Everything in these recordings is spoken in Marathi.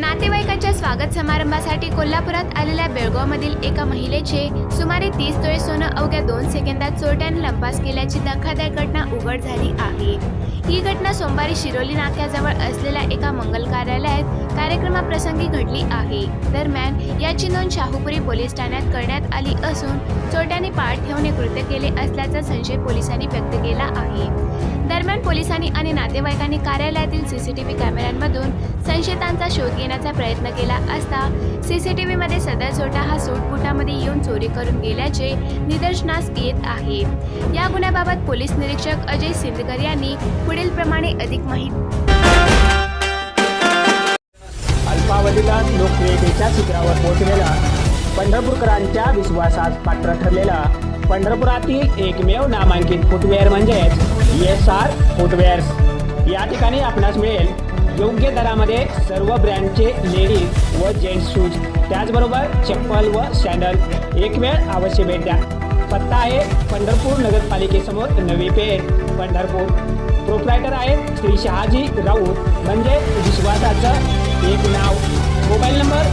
नातेवाईकांच्या स्वागत समारंभासाठी कोल्हापुरात आलेल्या बेळगावमधील एका महिलेचे सुमारे तीस तोळे सोनं अवघ्या दोन सेकंदात चोरट्याने लंपास केल्याची धक्कादायक घटना उघड झाली आहे. ही घटना सोमवारी शिरोली नाक्याजवळ असलेल्या एका मंगल कार्यालयात कार्यक्रमाप्रसंगी घडली आहे. दरम्यान याची नोंद शाहूपुरी पोलीस ठाण्यात करण्यात आली असून चोरट्याने पाठ ठेवणे कृत्य केले असल्याचा संशय पोलिसांनी व्यक्त केला आहे. दरम्यान पोलिसांनी आणि नातेवाईकांनी कार्यालयातील सीसीटीव्ही कॅमेऱ्यांमधून संशयितांचा शोध घेण्याचा प्रयत्न केला असता सीसीटीव्ही मध्ये सदर चोरटा हा सूटबुटामध्ये येऊन चोरी करून गेल्याचे निदर्शनास येत आहे. या गुन्ह्याबाबत पोलीस निरीक्षक अजय सिंदकर यांनी पुढील प्रमाणे अधिक माहिती अल्पावधीला लोकप्रियतेच्या शिखरावर पोहोचलेला. पंढरपूरकरांच्या विश्वासात पात्र ठरलेला. पंढरपुरातील एकमेव नामांकित फुटवेअर म्हणजेच एस आर फुटवेअर्स या ठिकाणी आपणास मिळेल योग्य दरामध्ये सर्व ब्रँडचे लेडीज व जेंट्स शूज त्याचबरोबर चप्पल व सँडल एक वेळ अवश्य भेट द्या. पत्ता आहे पंढरपूर नगरपालिकेसमोर नवी पेठ पंढरपूर. प्रोप्रायटर आहेत श्री शहाजी राऊत. म्हणजे विश्वासाचं एक नाव. मोबाईल नंबर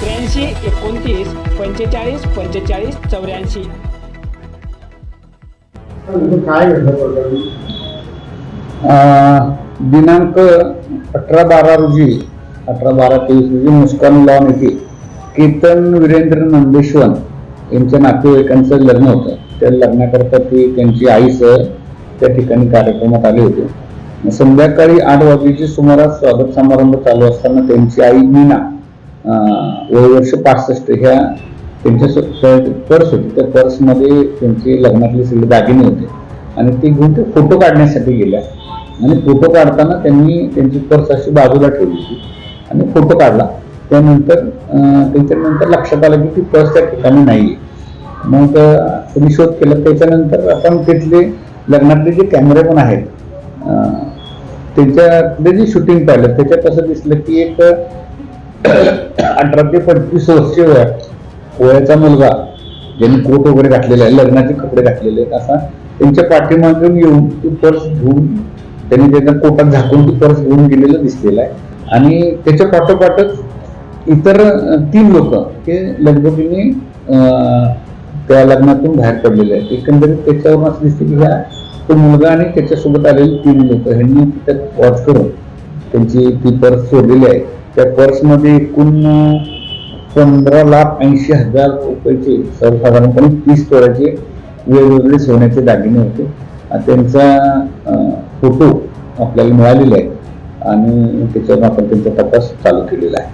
त्र्याऐंशी एकोणतीस पंचेचाळीस पंचेचाळीस चौऱ्याऐंशी. काय दिनांक अठरा बारा रोजी अठरा बारा तेवीस रोजी मुस्कान लॉन येथे केतन वीरेंद्र नंदेश्वन यांच्या नातेवाईकांचं लग्न होतं. त्या लग्नाकरता ती त्यांची आईसह त्या ठिकाणी कार्यक्रमात आले होते. संध्याकाळी आठ वाजेची सुमारास स्वागत समारंभ चालू असताना त्यांची आई मीना वय वर्ष पासष्ट ह्या त्यांच्या पर्स होती. त्या पर्समध्ये त्यांचे लग्नातले सगळे दागिने होते. आणि ते घेऊन ते फोटो काढण्यासाठी गेल्या. आणि फोटो काढताना त्यांनी त्यांची पर्स अशी बाजूला ठेवली होती आणि फोटो काढला. त्यानंतर त्यांच्यानंतर त्याच्यानंतर लक्षात आलं की ती पर्स त्या ठिकाणी नाही मग तुम्ही त्यांनी शोध केला. त्याच्यानंतर आपण तिथले लग्नातले जे कॅमेरे पण आहेत त्यांच्या जे शूटिंग पाहिलं त्याच्यात असं दिसलं की एक अठरा ते पंचवीस वर्ष वया वयाचा मुलगा ज्यांनी कोट वगैरे घातलेला आहे लग्नाचे कपडे घातलेले आहेत असा त्यांच्या पाठीमागून येऊन ती पर्स घेऊन त्यांनी त्याच्या कोटात झाकून ती पर्स घेऊन गेलेलं दिसलेलं आहे. आणि त्याच्या पाठोपाठच इतर तीन लोक हे लगबगीने त्या लग्नातून बाहेर पडलेले आहेत. एकंदरीत त्याच्यावरून असं दिसते की ह्या तो मुलगा आणि त्याच्यासोबत आलेली तीन लोक. ह्यांनी त्यात वॉच करून त्यांची ती पर्स सोडलेली आहे. त्या पर्समध्ये एकूण पंधरा लाख ऐंशी हजार रुपयाचे सर्वसाधारणपणे तीस तोळ्याचे वेगवेगळे सोन्याचे दागिने होते. त्यांचा फोटो आपल्याला मिळालेला आहे आणि त्याच्यावर आपण त्यांचा तपास चालू केलेला आहे.